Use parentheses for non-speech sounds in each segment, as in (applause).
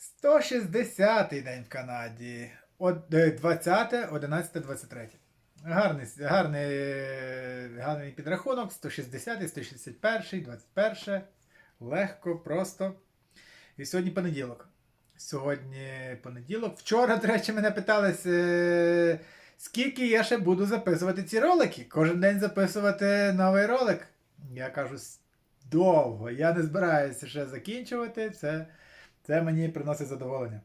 160-й день в Канаді. Е, 20, 11, 23. Гарний, гарний, гарний підрахунок. 160, 161, 21. Легко, просто. І сьогодні понеділок. Сьогодні понеділок. Вчора, до речі, мене питались, е, скільки я ще буду записувати ці ролики. Кожен день записувати новий ролик. Я кажу, довго. Я не збираюся ще закінчувати. Це, це мені приносить задоволення.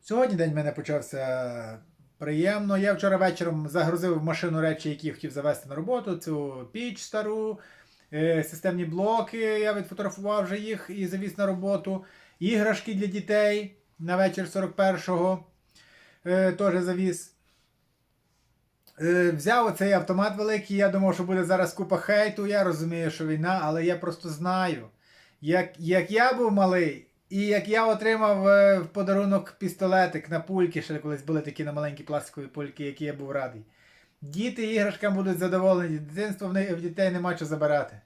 Сьогодні день в мене почався приємно. Я вчора вечором загрузив в машину речі, які хотів завести на роботу. Цю піч стару, е, системні блоки. Я відфотографував вже їх і завіз на роботу. Іграшки для дітей на вечір 41-го е, теж завіз. Е, взяв оцей автомат великий, я думав, що буде зараз купа хейту. Я розумію, що війна, але я просто знаю. Як, як я був малий, і як я отримав е, в подарунок пістолетик на пульки, ще колись були такі на маленькі пластикові пульки, які я був радий. Діти іграшкам будуть задоволені, дитинство в, них, в дітей нема що забирати.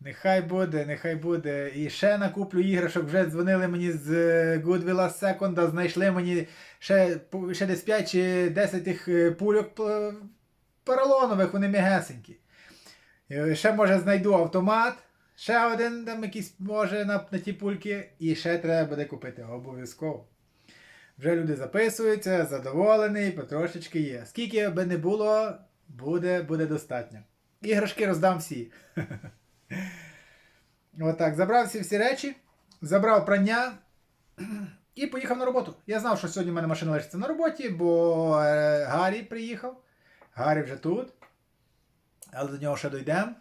Нехай буде, нехай буде. І ще накуплю іграшок, вже дзвонили мені з е, Goodwill Second, знайшли мені ще, ще десь 5 чи 10 тих е, пульок поролонових, вони м'ягесенькі. Ще може знайду автомат, ще один там якийсь може на, на ті пульки, і ще треба буде купити обов'язково. Вже люди записуються, задоволені, потрошечки є. Скільки би не було, буде, буде достатньо. Іграшки роздам всі. (laughs) Отак, забрав всі всі речі, забрав прання і поїхав на роботу. Я знав, що сьогодні в мене машина лишиться на роботі, бо е, Гаррі приїхав. Гаррі вже тут. Але до нього ще дійдемо.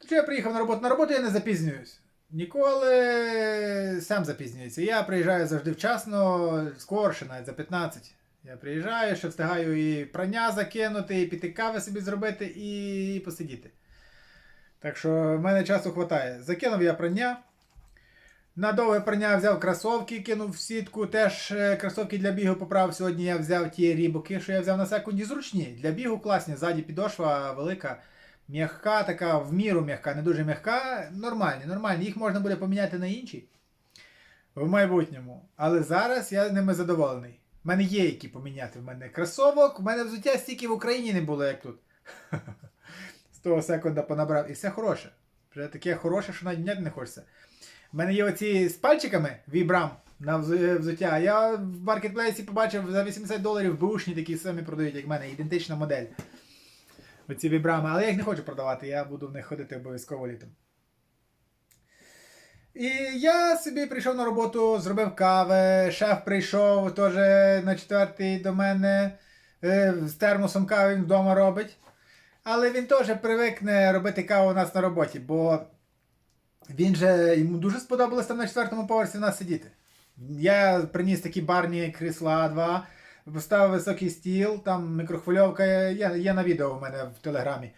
Тож я приїхав на роботу. На роботу я не запізнююсь. Ніколи сам запізнююся. Я приїжджаю завжди вчасно, скорше, навіть за 15. Я приїжджаю, що встигаю і прання закинути, і піти кави собі зробити, і посидіти. Так що в мене часу вистачає. Закинув я прання. На довге прання взяв кросовки, кинув в сітку. Теж е, кросовки для бігу поправив. Сьогодні я взяв ті рібоки, що я взяв на секунді зручні. Для бігу класні. Ззаді підошва велика, м'яка, така в міру м'яка, не дуже м'яка. Нормальні, нормальні. Їх можна буде поміняти на інші в майбутньому. Але зараз я ними задоволений. У мене є які поміняти. В мене кросовок, в мене взуття стільки в Україні не було, як тут. (laughs) З того секунда понабрав. І все хороше. Вже таке хороше, що навіть міняти не хочеться. У мене є оці з пальчиками вібрам на взуття. Я в маркетплейсі побачив за 80 доларів бушні такі самі продають, як в мене, ідентична модель. Оці вібрами, але я їх не хочу продавати, я буду в них ходити обов'язково літом. І я собі прийшов на роботу, зробив кави, шеф прийшов теж на четвертий до мене е, з термосом кави він вдома робить. Але він теж привикне робити каву у нас на роботі, бо він же йому дуже сподобалось там на четвертому поверсі в нас сидіти. Я приніс такі барні крісла два, поставив високий стіл, там мікрохвильовка, є, є на відео у мене в телеграмі.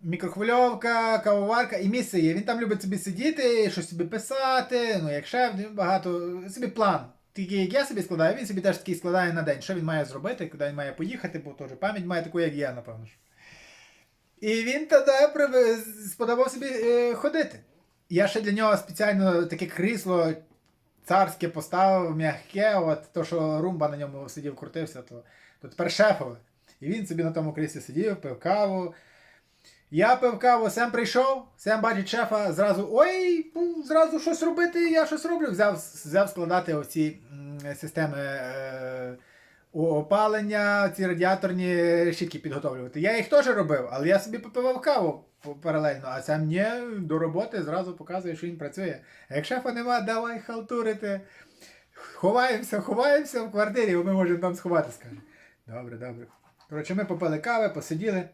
Мікрохвильовка, кавоварка і місце є. Він там любить собі сидіти, щось собі писати. Ну, як шеф, багато. Собі план. Такий, як я собі складаю, він собі теж такий складає на день. Що він має зробити, куди він має поїхати, бо теж пам'ять має таку, як я, напевно. І він тоді сподобав собі е, ходити. Я ще для нього спеціально таке крісло царське поставив, м'яке, от то, що румба на ньому сидів, крутився, то, то тепер шефове. І він собі на тому кріслі сидів, пив каву. Я пив каву, Сем прийшов, Сем бачить шефа, зразу ой, ну, зразу щось робити, я щось роблю. Взяв, взяв складати оці системи е, опалення, ці радіаторні решітки підготовлювати. Я їх теж робив, але я собі попивав каву паралельно, а Сем мені до роботи зразу показує, що він працює. А як шефа нема, давай халтурити. Ховаємося, ховаємося в квартирі, бо ми можемо там сховати, скаже. Добре, добре. Коротше, ми попили кави, посиділи.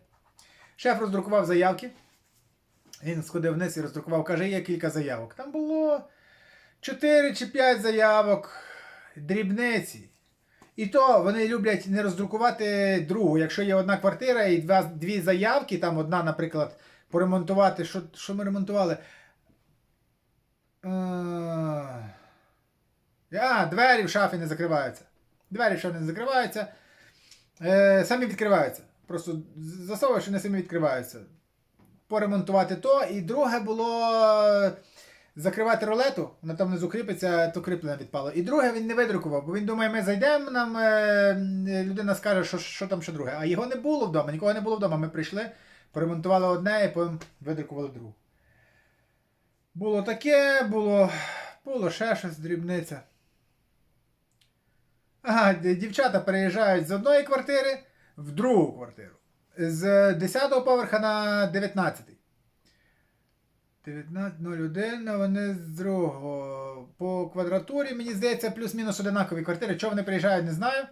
Шеф роздрукував заявки. Він сходив вниз і роздрукував, каже, є кілька заявок. Там було 4 чи 5 заявок, дрібниці. І то вони люблять не роздрукувати другу. Якщо є одна квартира і два, дві заявки, там одна, наприклад, поремонтувати. Що, що ми ремонтували? Е, А, двері в шафі не закриваються. Двері в шафі не закриваються. Е, самі відкриваються. Просто засовуєш не самі відкриваються. Поремонтувати то. І друге було закривати рулету, воно там внизу кріпиться, то кріплення відпало. І друге він не видрукував, бо він думає, ми зайдемо, нам е, людина скаже, що, що там ще друге. А його не було вдома, нікого не було вдома. Ми прийшли, поремонтували одне і потім видрукували другу. Було таке, було, було ще щось дрібниця. Ага, дівчата переїжджають з одної квартири в другу квартиру. З 10-го поверха на 19-й. 19.01, а вони з другого. По квадратурі, мені здається, плюс-мінус одинакові квартири. Чого вони приїжджають, не знаю.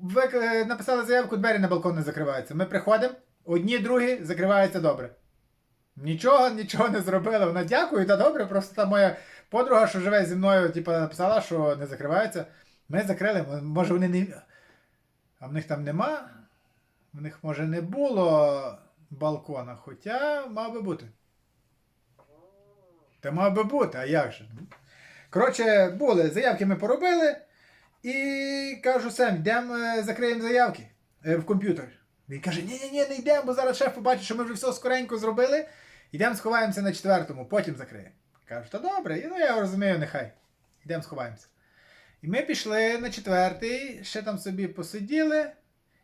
Ви е, написали заявку, двері на балкон не закриваються. Ми приходимо, одні, другі закриваються добре. Нічого, нічого не зробили. Вона дякую, та добре. Просто та моя подруга, що живе зі мною, типу, написала, що не закриваються. Ми закрили, може вони не. А в них там нема. В них може не було балкона, хоча мав би бути. Та мав би бути, а як же? Коротше, були, заявки ми поробили. І кажу Сем, йдемо е, закриємо заявки е, в комп'ютер. Він каже, ні-ні-ні, не йдемо, бо зараз шеф побачить, що ми вже все скоренько зробили. Йдемо сховаємося на четвертому, потім закриємо. Кажу, та добре, ну я розумію, нехай. Йдемо сховаємося. І ми пішли на четвертий, ще там собі посиділи,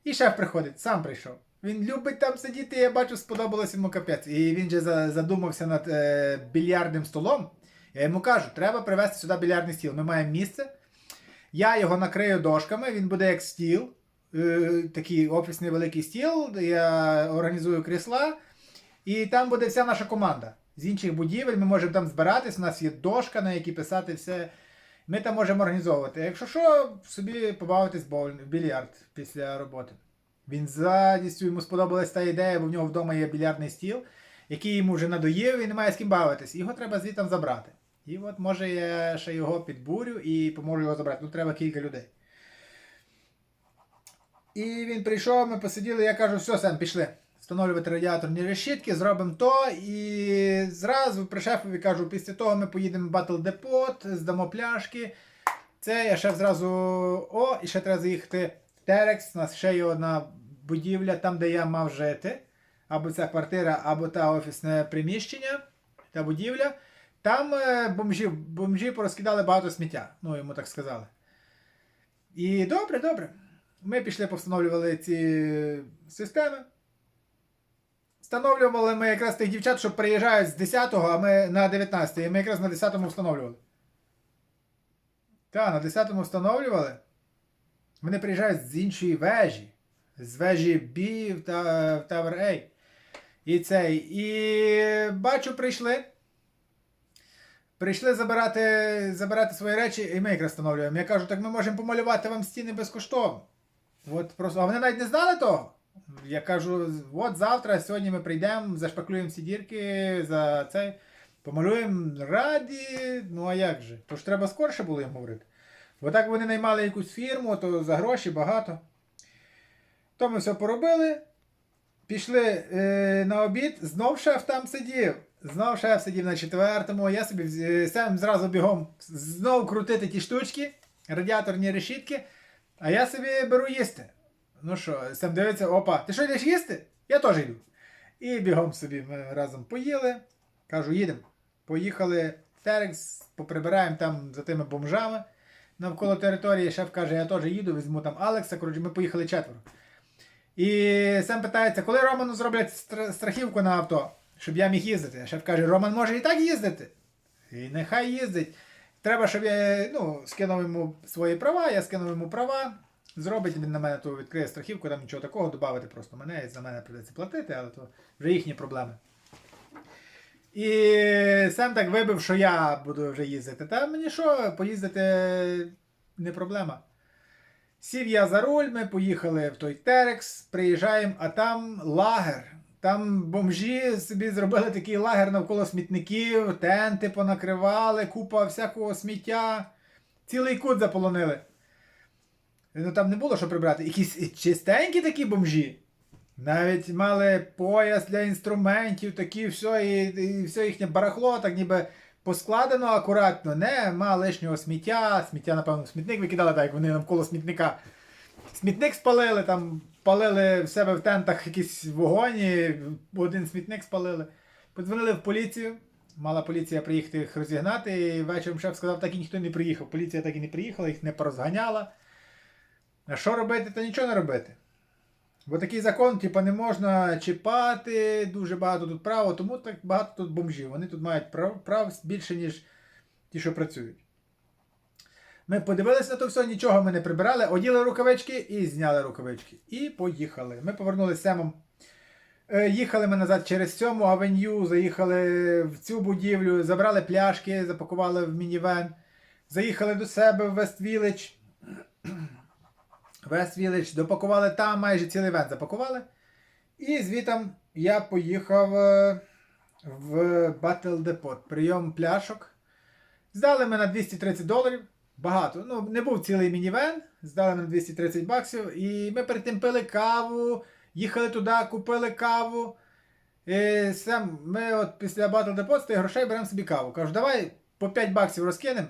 і шеф приходить, сам прийшов. Він любить там сидіти, я бачу, сподобалось йому капець. І він же задумався над е, більярдним столом. Я йому кажу, треба привезти сюди більярдний стіл. Ми маємо місце. Я його накрию дошками, він буде як стіл. Е, такий офісний великий стіл, я організую крісла. І там буде вся наша команда. З інших будівель ми можемо там збиратись, у нас є дошка, на якій писати все. Ми там можемо організовувати. Якщо що, собі побавитись в більярд після роботи. Він з радістю йому сподобалась та ідея, бо в нього вдома є більярдний стіл, який йому вже надоїв і немає з ким бавитись. Його треба звідти забрати. І от може я ще його підбурю і поможу його забрати. Тут треба кілька людей. І він прийшов, ми посиділи, я кажу, все, Сем, пішли. Встановлювати радіаторні решітки, зробимо то. І зразу при шефові кажу, після того ми поїдемо в Battle Depot, здамо пляшки. Це я шеф зразу. О, і ще треба заїхати Терекс. У нас ще є одна будівля, там, де я мав жити. Або ця квартира, або та офісне приміщення, та будівля. Там е, бомжі, бомжі порозкидали багато сміття. Ну, йому так сказали. І добре, добре. Ми пішли, повстановлювали ці системи. Встановлювали ми якраз тих дівчат, що приїжджають з 10-го, а ми на 19-й. І ми якраз на 10-му встановлювали. Так, на 10-му встановлювали. Вони приїжджають з іншої вежі. З вежі B в Tower A. І цей. І бачу, прийшли. Прийшли забирати, забирати свої речі, і ми якраз встановлюємо. Я кажу, так ми можемо помалювати вам стіни безкоштовно. От просто, а вони навіть не знали того. Я кажу, от завтра, сьогодні ми прийдемо, зашпаклюємо всі дірки за цей. Помалюємо раді, ну а як же? То ж треба скорше було їм говорити. Бо так вони наймали якусь фірму, то за гроші багато. То ми все поробили. Пішли е, на обід, знов шеф там сидів. Знов шеф сидів на четвертому. Я собі е, сам зразу бігом знов крутити ті штучки, радіаторні решітки, а я собі беру їсти. Ну що, сам дивиться, опа, ти що йдеш їсти? Я теж йду. І бігом собі ми разом поїли. Кажу, їдемо. Поїхали в Терекс, поприбираємо там за тими бомжами навколо території. Шеф каже, я теж їду, візьму там Алекса. Коротше, ми поїхали четверо. І сам питається, коли Роману зроблять страхівку на авто, щоб я міг їздити. Шеф каже, Роман може і так їздити. І нехай їздить. Треба, щоб я ну, скинув йому свої права, я скинув йому права. Зробить він на мене ту відкриє страхівку, там нічого такого, додати просто мене і за мене придеться платити, але то вже їхні проблеми. І сам так вибив, що я буду вже їздити. Та мені що, поїздити не проблема. Сів я за руль, ми поїхали в той Терекс, приїжджаємо, а там лагер. Там бомжі собі зробили такий лагер навколо смітників, тенти понакривали, купа всякого сміття. Цілий кут заполонили. Ну там не було що прибрати. Якісь чистенькі такі бомжі. Навіть мали пояс для інструментів, такі все, і, і все їхнє барахло, так ніби поскладено акуратно. Нема лишнього сміття. Сміття, напевно, смітник викидали, так як вони навколо смітника. Смітник спалили, там палили в себе в тентах якісь вогоні, один смітник спалили. Подзвонили в поліцію. Мала поліція приїхати їх розігнати, і вечором шеф сказав, так і ніхто не приїхав. Поліція так і не приїхала, їх не порозганяла. А що робити, то нічого не робити. Бо такий закон, типу, не можна чіпати, дуже багато тут права, тому так багато тут бомжів. Вони тут мають прав, прав більше, ніж ті, що працюють. Ми подивилися на то все, нічого ми не прибирали, оділи рукавички і зняли рукавички. І поїхали. Ми повернулися Семом. Е, Їхали ми назад через сьому авеню, заїхали в цю будівлю, забрали пляшки, запакували в мінівен, заїхали до себе в Вест Вест Вілледж, допакували там майже цілий вен запакували. І звітом я поїхав е, в Battle Depot. Прийом пляшок. Здали ми на 230 доларів. Багато. Ну, не був цілий мінівен, здали ми на 230 баксів. І ми перед тим пили каву, їхали туди, купили каву. І сам, ми от після Battle Depot з тих грошей беремо собі каву. Кажу, давай по 5 баксів розкинемо.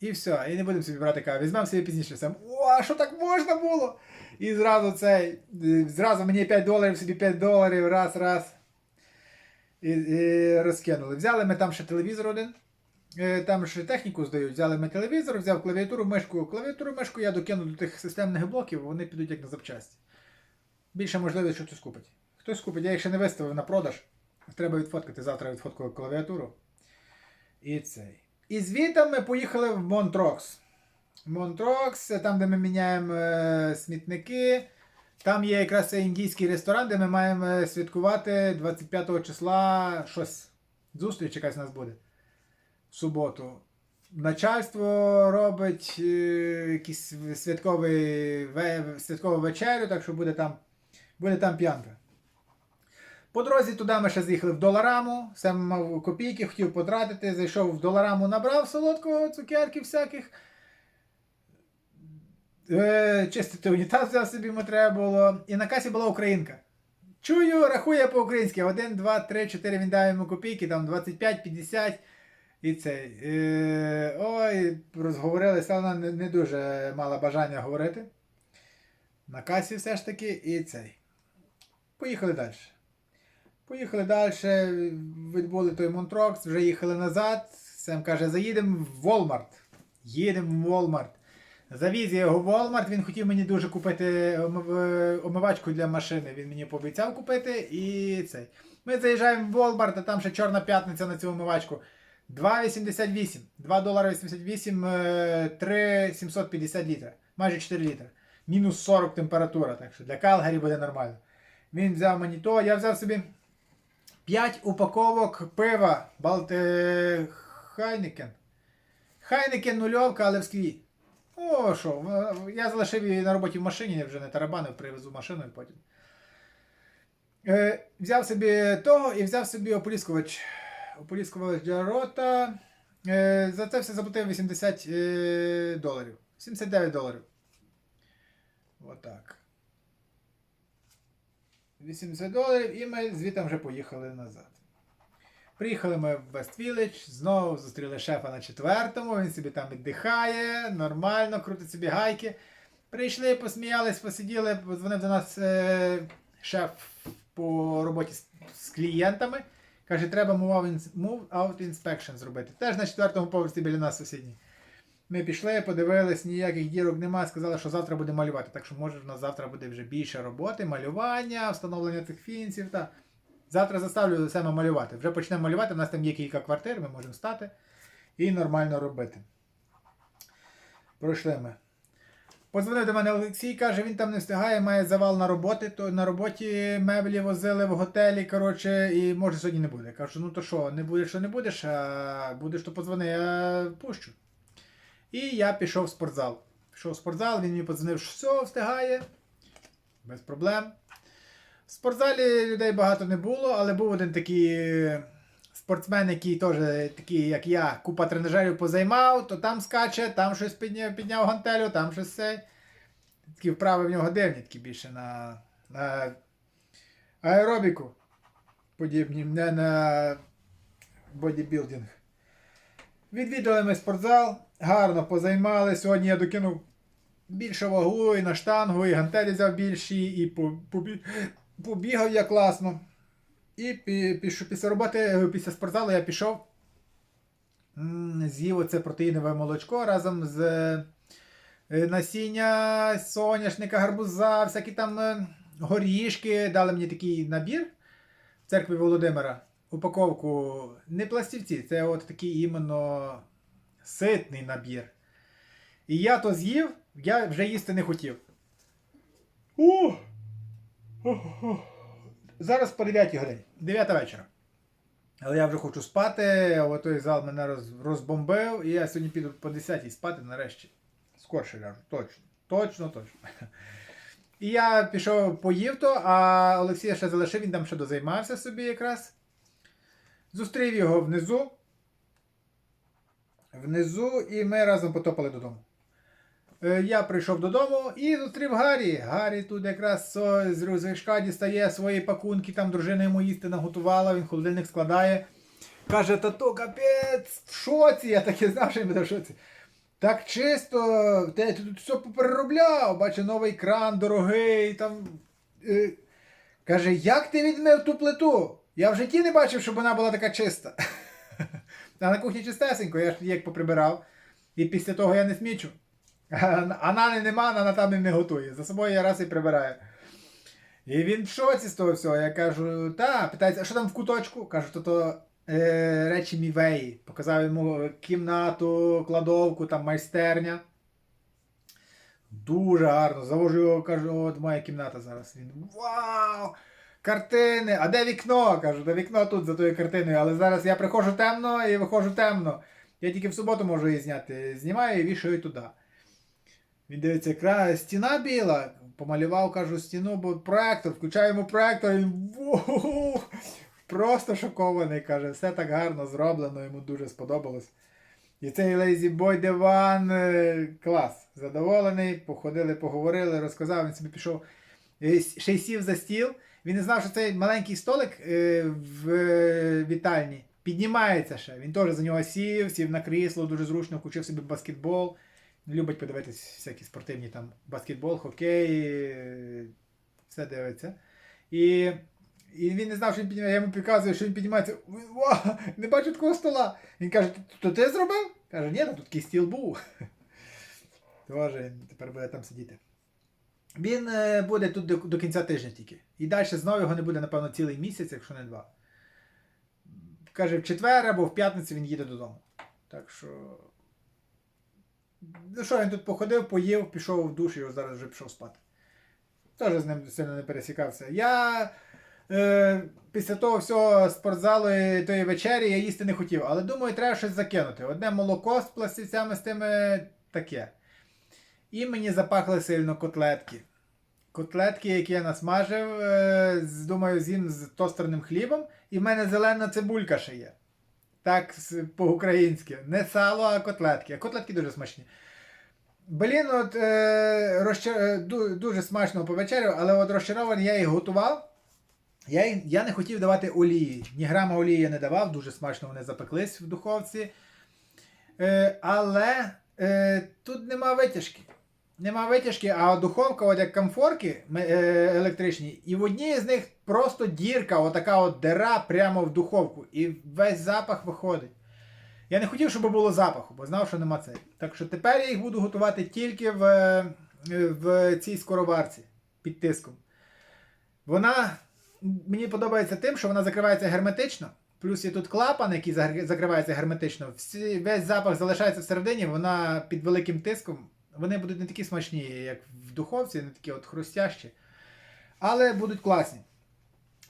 І все, і не будемо собі брати каву. Візьмемо собі пізніше сам. О, а що так можна було? І зразу цей, зразу мені 5 доларів, собі 5 доларів, раз, раз. І, і розкинули. Взяли ми там ще телевізор один. Е, Там ще техніку здають. Взяли ми телевізор, взяв клавіатуру, мишку. Клавіатуру, мишку я докину до тих системних блоків, вони підуть як на запчасті. Більше можливість, що хтось купить. Хтось купить, я їх ще не виставив на продаж. Треба відфоткати. Завтра відфоткаю клавіатуру. І цей. І звідти ми поїхали в Монтрокс. Монтрокс, там, де ми міняємо е, смітники. Там є якраз індійський ресторан, де ми маємо е, святкувати 25 числа щось. Зустріч якась у нас буде. В суботу. Начальство робить е, якийсь святковий, святкову вечерю, так що буде там, буде там п'янка. По дорозі туди ми ще з'їхали в Долараму. Сам мав копійки, хотів потратити. Зайшов в Долараму, набрав солодкого цукерки всяких. Е, чистити унітаз взяв собі йому треба було. І на касі була українка. Чую, рахує по-українськи. 1, 2, 3, 4 він дав йому копійки, там 25, 50. І цей. Е, ой, розговорилися, вона не, не дуже мала бажання говорити. На касі все ж таки, і цей. Поїхали далі. Поїхали далі, відбули той Монтрокс, вже їхали назад. Сем каже, заїдемо в Walmart. Їдемо в Walmart. Завіз я його в Walmart, він хотів мені дуже купити омивачку для машини. Він мені пообіцяв купити і цей. Ми заїжджаємо в Walmart, а там ще чорна п'ятниця на цю омивачку. 2,88. 2 долари 88, е, 3,750 літра. Майже 4 літра. Мінус 40 температура, так що для Калгарі буде нормально. Він взяв мені то, я взяв собі 5 упаковок пива Балти Хайникен. Хайникен нульовка, але в склі. О, що, я залишив її на роботі в машині, я вже не тарабанив, привезу машину і потім. Е, взяв собі того і взяв собі ополіскувач. Ополіскувач для рота. Е, за це все заплатив 80 е, доларів. 79 доларів. Отак. 80 доларів і ми звідти вже поїхали назад. Приїхали ми в West Village, знову зустріли шефа на четвертому, він собі там віддихає, нормально, крутить собі гайки. Прийшли, посміялись, посиділи, дзвонив до нас е, шеф по роботі з, з клієнтами. Каже, треба move out inspection зробити. Теж на четвертому поверсі біля нас сусідній. Ми пішли, подивились, ніяких дірок нема, сказали, що завтра буде малювати. Так що може в нас завтра буде вже більше роботи, малювання, встановлення цих фінців. Та... Завтра заставлю саме малювати. Вже почнемо малювати, у нас там є кілька квартир, ми можемо стати і нормально робити. Пройшли ми. Позвонив до мене Олексій, каже, він там не встигає, має завал на роботи, то на роботі меблі возили в готелі, коротше, і може сьогодні не буде. Кажу, ну то що, не будеш, що не будеш, а будеш, то подзвони, я пущу. І я пішов в спортзал. Пішов в спортзал, він мені подзвонив, що все, встигає. Без проблем. В спортзалі людей багато не було, але був один такий е, спортсмен, який теж такий, як я, купа тренажерів позаймав, то там скаче, там щось підняв, підняв гантелю, там щось це. Такі вправи в нього дивні, такі більше на, на аеробіку. Подібні, не на бодібілдинг. Відвідали ми спортзал, гарно позаймали. Сьогодні я докинув більше вагу і на штангу, і гантелі взяв більші, і побі- побігав я класно. І після роботи, е, після спортзалу я пішов з'їв оце протеїнове молочко разом з е, насіння соняшника, гарбуза, всякі там е, горішки. Дали мені такий набір в церкві Володимира. Упаковку не пластівці, це от такий іменно ситний набір. І я то з'їв, я вже їсти не хотів. О! Зараз по 9 годині. 9 вечора. Але я вже хочу спати, а той зал мене роз, розбомбив, і я сьогодні піду по 10 спати нарешті. Скорше ляжу, точно. Точно, точно. І я пішов поїв то, а Олексія ще залишив, він там ще дозаймався собі якраз. Зустрів його внизу. Внизу, і ми разом потопали додому. Е, Я прийшов додому і зустрів Гаррі. Гаррі тут якраз з рюкзачка дістає свої пакунки, там дружина йому їсти наготувала, він холодильник складає. Каже, та капець, в шоці, я так знав, що він буде в шоці. Так чисто, ти тут все попереробляв, бачу, новий кран дорогий. там. Е, каже, як ти відмив ту плиту? Я в житті не бачив, щоб вона була така чиста. А на кухні чистесенько, я ж як поприбирав. І після того я не смічу. А (laughs) а Нани нема, Нана там і не готує. За собою я раз і прибираю. І він в шоці з того всього. Я кажу, та, питається, а що там в куточку? Кажу, то то е, речі мівеї. Показав йому кімнату, кладовку, там майстерня. Дуже гарно. Завожу його, кажу, от моя кімната зараз. Він вау! Картини! А де вікно? Кажу, де вікно тут за тою картиною, але зараз я приходжу темно і виходжу темно. Я тільки в суботу можу її зняти. Знімаю і вішаю туди. Він дивиться, кра... стіна біла. Помалював, кажу, стіну, бо проектор, включаємо проектор, він вух, просто шокований, каже, все так гарно зроблено, йому дуже сподобалось. І цей Lazy Boy диван е, клас. Задоволений, походили, поговорили, розказав, він собі пішов, е, ще й сів за стіл. Він не знав, що цей маленький столик е, в е, вітальні піднімається ще. Він теж за нього сів, сів на крісло, дуже зручно, включив собі баскетбол. Любить подивитись всякі спортивні там баскетбол, хокей, е, все дивиться. І, і він не знав, що він піднімає. Я йому підказую, що він піднімається. «Ва, не бачу такого стола. Він каже, то ти зробив? Каже, ні, ну тут такий стіл був. (laughs) Тоже тепер буде там сидіти. Він е, буде тут до, до кінця тижня тільки. І далі знову його не буде, напевно, цілий місяць, якщо не два. Каже, в четвер або в п'ятницю він їде додому. Так що. Ну що, він тут походив, поїв, пішов в душ і зараз вже пішов спати. Теж з ним сильно не пересікався. Я е, після того всього спортзалу і тої вечері я їсти не хотів, але думаю, треба щось закинути. Одне молоко з пластівцями з тими таке. І мені запахли сильно котлетки. Котлетки, які я насмажив, е, думаю, з'їм з тостерним хлібом, і в мене зелена цибулька ще є. Так, по-українськи. Не сало, а котлетки. Котлетки дуже смачні. Блін, от е, розчар... е, дуже смачно повечеряв, але от розчарований я їх готував. Я, я не хотів давати олії. Ні грама олії я не давав, дуже смачно вони запеклись в духовці. Е, але е, тут нема витяжки. Нема витяжки, а духовка, от як комфорки е, електричні, і в одній з них просто дірка, отака от дира прямо в духовку. І весь запах виходить. Я не хотів, щоб було запаху, бо знав, що нема цей. Так що тепер я їх буду готувати тільки в, е, в цій скороварці під тиском. Вона мені подобається тим, що вона закривається герметично. Плюс є тут клапан, який закривається герметично. Всі, весь запах залишається всередині, вона під великим тиском. Вони будуть не такі смачні, як в духовці, не такі от хрустящі. Але будуть класні.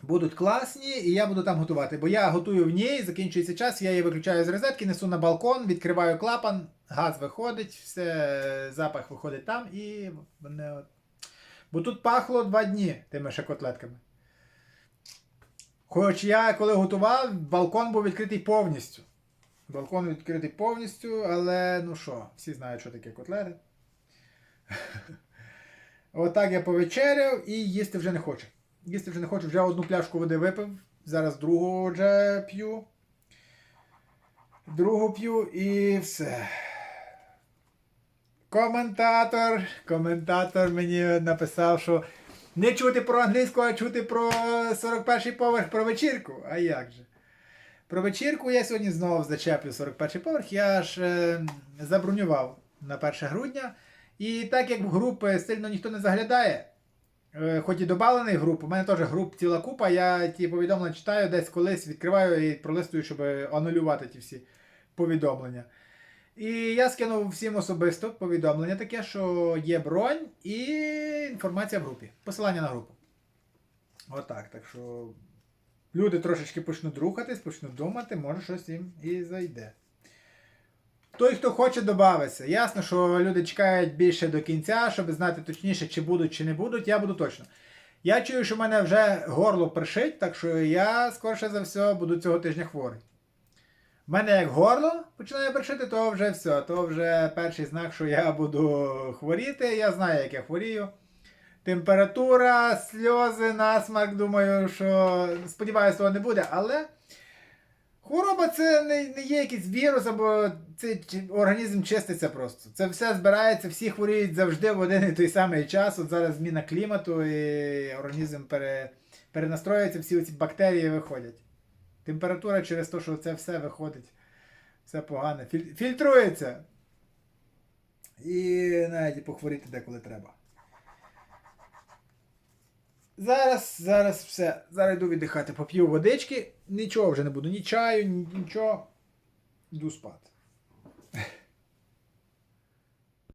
Будуть класні, і я буду там готувати. Бо я готую в ній, закінчується час, я її виключаю з розетки, несу на балкон, відкриваю клапан, газ виходить, все, запах виходить там і вони от. Бо тут пахло два дні тими ще котлетками. Хоч я коли готував, балкон був відкритий повністю. Балкон відкритий повністю, але ну що, всі знають, що таке котлети. (laughs) Отак я повечеряв і їсти вже не хочу. Їсти вже не хочу, вже одну пляшку води випив. Зараз другу вже п'ю. Другу п'ю і все. Коментатор. Коментатор мені написав, що не чути про англійську, а чути про 41-й поверх про вечірку. А як же? Про вечірку я сьогодні знову зачеплю 41-й поверх. Я ж е, забронював на 1 грудня. І так як в групи сильно ніхто не заглядає, е, хоч і добавлений в групу, у мене теж груп ціла купа, я ті повідомлення читаю, десь колись відкриваю і пролистую, щоб анулювати ті всі повідомлення. І я скинув всім особисто повідомлення таке, що є бронь і інформація в групі. Посилання на групу. Отак. Так що люди трошечки почнуть рухатись, почнуть думати, може щось їм і зайде. Той, хто хоче, додавиться. Ясно, що люди чекають більше до кінця, щоб знати точніше, чи будуть, чи не будуть. Я буду точно. Я чую, що в мене вже горло першить, так що я, скорше за все, буду цього тижня хворий. В мене як горло починає першити, то вже все. То вже перший знак, що я буду хворіти. Я знаю, як я хворію. Температура, сльози, насмарк, думаю, що сподіваюся, того не буде, але хвороба це не, не є якийсь вірус, або це організм чиститься просто. Це все збирається, всі хворіють завжди в один і той самий час. От зараз зміна клімату, і організм пере, перенастроюється, всі ці бактерії виходять. Температура через те, що це все виходить, все погане. Філь- фільтрується. І навіть похворіти деколи треба. Зараз, зараз все. Зараз йду віддихати, поп'ю водички. Нічого вже не буду, ні чаю, ні, нічого. Йду спати.